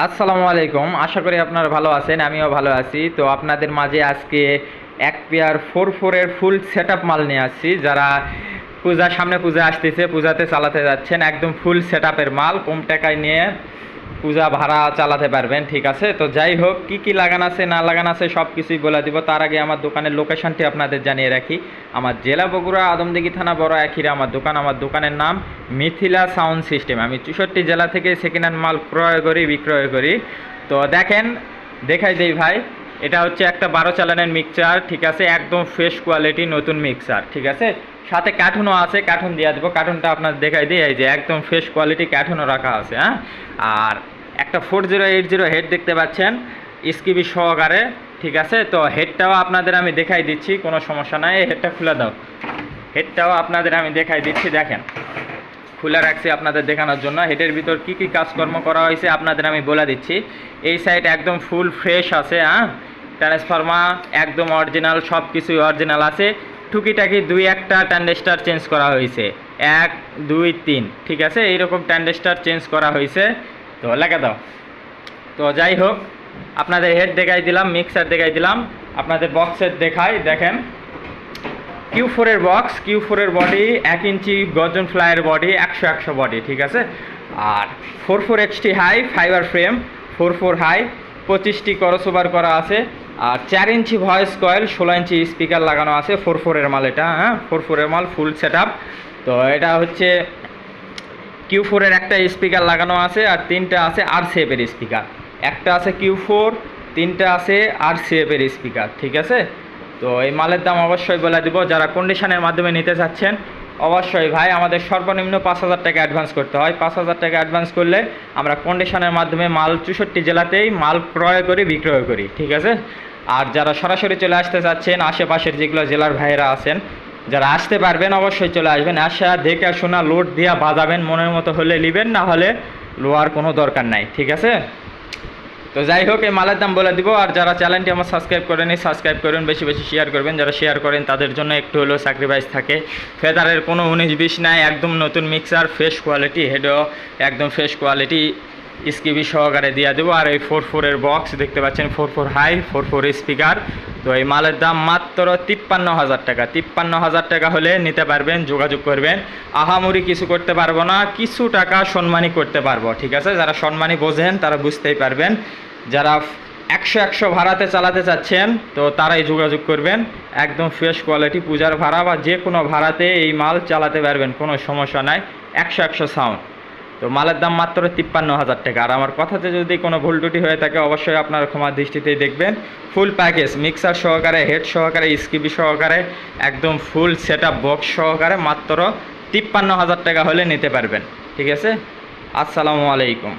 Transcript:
আসসালামু আলাইকুম। আশা করি আপনারা ভালো আছেন, আমিও ভালো আছি। তো আপনাদের মাঝে আজকে এক পেয়ার ফোর ফোরের ফুল সেট মাল নিয়ে আসছি। যারা পূজা, সামনে পূজা আসতেছে, পূজাতে চালাতে যাচ্ছেন, একদম ফুল সেট মাল, কম টাকায় নিয়ে পূজা ভাড়া চালাতে পারবেন, ঠিক আছে? তো যাই হোক, কি কি লাগান আছে, না লাগান আছে সব কিছুই বলে দিব। তার আগে আমার দোকানের লোকেশনটি আপনাদের জানিয়ে রাখি। আমার জেলা বগুড়া আদমদিঘি থানা বড় একিরা আমার দোকান। আমার দোকানের নাম মিথিলা সাউন্ড সিস্টেম। আমি চৌষট্টি জেলা থেকে সেকেন্ড হ্যান্ড মাল ক্রয় করি, বিক্রয় করি। তো দেখেন, দেখাই দেই ভাই। এটা হচ্ছে একটা বারো চালানের মিক্সচার ঠিক আছে? একদম ফ্রেশ কোয়ালিটি নতুন মিক্সার ঠিক আছে? সাথে কার্টুনও আছে, কার্টুন দিয়ে দেবো। কার্টুনটা আপনার দেখাই দিয়ে এই যে একদম ফ্রেশ কোয়ালিটি কার্টুনও রাখা আছে হ্যাঁ? আর একটা four zero eight zero head দেখতে পাচ্ছেন, স্কিবি সহকারে, ঠিক আছে? তো হেডটাও আপনাদের আমি দেখাই দিচ্ছি, কোনো সমস্যা নাই। হেডটা খুলে দাও। হেডটাও আপনাদের আমি দেখাই দিচ্ছি, দেখেন। খুলে রাখছি আপনাদের দেখানোর জন্য। হেডের ভিতর কি কি কাজকর্ম করা হয়েছে আপনাদের আমি বলে দিচ্ছি। এই সাইড একদম ফুল ফ্রেশ আছে হ্যাঁ? ট্রান্সফর্মার, একদম অরিজিনাল সব কিছুই অরিজিনাল আছে। টুকিটাকি দুই একটা ট্যান্ডেস্টার চেঞ্জ করা হয়েছে। এক, দুই, তিন, ঠিক আছে? এইরকম ট্যান্ডেস্টার চেঞ্জ করা হয়েছে। তো লেখা দাও। তো যাই হোক, আপনাদের হেড দেখাই দিলাম মিক্সার দেখাই দিলাম। আপনাদের বক্সের দেখাই, দেখেন। কিউ ফোরের বক্স কিউ ফোরের বডি এক ইঞ্চি গর্জন ফ্লাইয়ের বডি একশো একশো বডি ঠিক আছে? আর four four XT high fibre frame four four high পঁচিশটি করসোবার করা আছে। আর চার ইঞ্চি ভয়েস কয়েল, ষোলো ইঞ্চি স্পিকার লাগানো আছে, ফোর ফোরের মাল এটা হ্যাঁ ফোর ফোরের মাল, ফুল সেট তো এটা হচ্ছে কিউ ফোরের একটা স্পিকার লাগানো আছে আর তিনটা আছে আর সেপের স্পিকার। একটা আছে কিউ ফোর, তিনটা আছে আর সেপের স্পিকার, ঠিক আছে? তো এই মালের দাম অবশ্যই বলে দিব, যারা কন্ডিশনের মাধ্যমে নিতে চাচ্ছেন, অবশ্যই ভাই আমাদের সর্বনিম্ন পাঁচ হাজার টাকা অ্যাডভান্স করতে হয়। পাঁচ হাজার টাকা অ্যাডভান্স করলে আমরা কন্ডিশনের মাধ্যমে মাল চৌষট্টি জেলাতেই মাল ক্রয় করি, বিক্রয় করি, ঠিক আছে? আর যারা সরাসরি চলে আসতে চাচ্ছেন, আশেপাশের যেগুলো জেলার ভাইয়েরা আছেন, যারা আসতে পারবেন অবশ্যই চলে আসবেন। আসা, দেখে শোনা, লোড দিয়া বাজাবেন, মনের মতো হলে নেবেন, না হলে লোয়ার কোনো দরকার নাই, ঠিক আছে? তো যাই হোক, এই মালের দাম বলে দিব। আর যারা চ্যানেলটি আমার সাবস্ক্রাইব করেনি সাবস্ক্রাইব করুন, বেশি বেশি শেয়ার করবেন। যারা শেয়ার করেন, তাদের জন্য একটু হলেও স্যাক্রিফাইস থাকে। ফেদারের কোনো উনিশ বিশ নাই, একদম নতুন মিক্সার ফ্রেশ কোয়ালিটি হেডও একদম ফ্রেশ কোয়ালিটি স্কিবি সহকারে দিয়ে দেবো। আর এই ফোর ফোরের বক্স দেখতে পাচ্ছেন four four high four four speaker তো এই মালের দাম মাত্র তিপ্পান্ন হাজার টাকা। তিপ্পান্ন হাজার টাকা হলে নিতে পারবেন, যোগাযোগ করবেন। আহামরি কিছু করতে পারব না, কিছু টাকা সম্মানই করতে পারব, ঠিক আছে? যারা সম্মানই বোঝেন, তারা বুঝতেই পারবেন। যারা একশো একশো ভাড়াতে চালাতে চাচ্ছেন, তো তারাই যোগাযোগ করবেন। একদম ফ্রেশ কোয়ালিটি পূজার ভাড়া বা যে কোনো ভাড়াতে এই মাল চালাতে পারবেন, কোনো সমস্যা নাই। একশো একশো সাউন্ড তো মালের দাম মাত্র তিপ্পান্ন হাজার টাকা। আর আমার কথাতে যদি কোনো ভুল ত্রুটি হয়ে থাকে, অবশ্যই আপনার ক্ষমার দৃষ্টিতেই দেখবেন। ফুল প্যাকেজ মিক্সার সহকারে হেড সহকারে, স্কিবি সহকারে, একদম ফুল সেট বক্স সহকারে মাত্র তিপ্পান্ন হাজার টাকা হলে নিতে পারবেন। ঠিক আছে? আসসালামু আলাইকুম।